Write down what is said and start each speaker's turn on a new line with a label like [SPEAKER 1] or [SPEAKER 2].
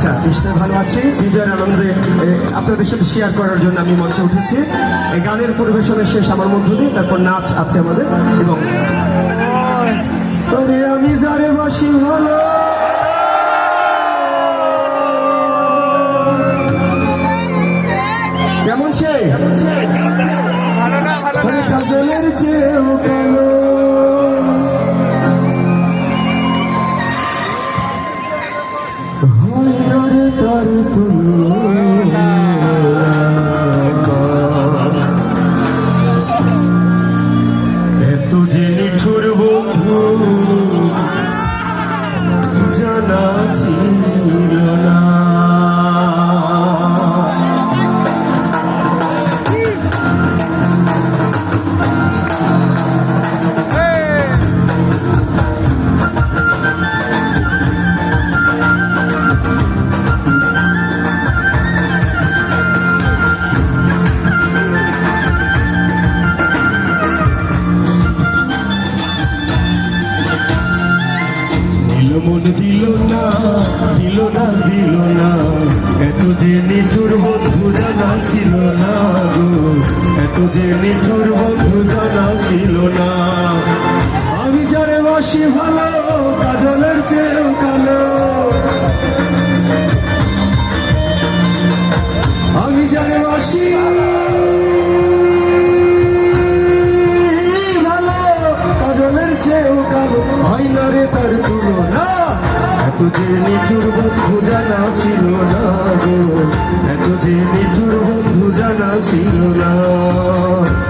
[SPEAKER 1] আচ্ছা নিশ্চয়ই ভালো আছি। বিজয়ের আনন্দে আপনাদের সাথে শেয়ার করার জন্য আমি মঞ্চে উঠেছি। এই গানের পরিবেশনের শেষ আমার মধ্য দিয়ে তারপর নাচ আছে আমাদের এবং তোরে আমি যারে বাসি ভালো কেমন সে কাজলের চেয়েও মন দিল না দিল না দিল না। এত যে নিঠুর বন্ধু জানা ছিল না গো, এত যে নিঠুর বন্ধু জানা ছিল না। আমি যারে বাসি ভালো, কাজলের চেয়েও কালো। আমি যারে বাসি ভালো, কাজলের চেয়েও কালো। হয় তার তুলনা। তুজে যে নিঠুর বন্ধু জানা ছিল না গো। এত যে বন্ধু জানা ছিল না।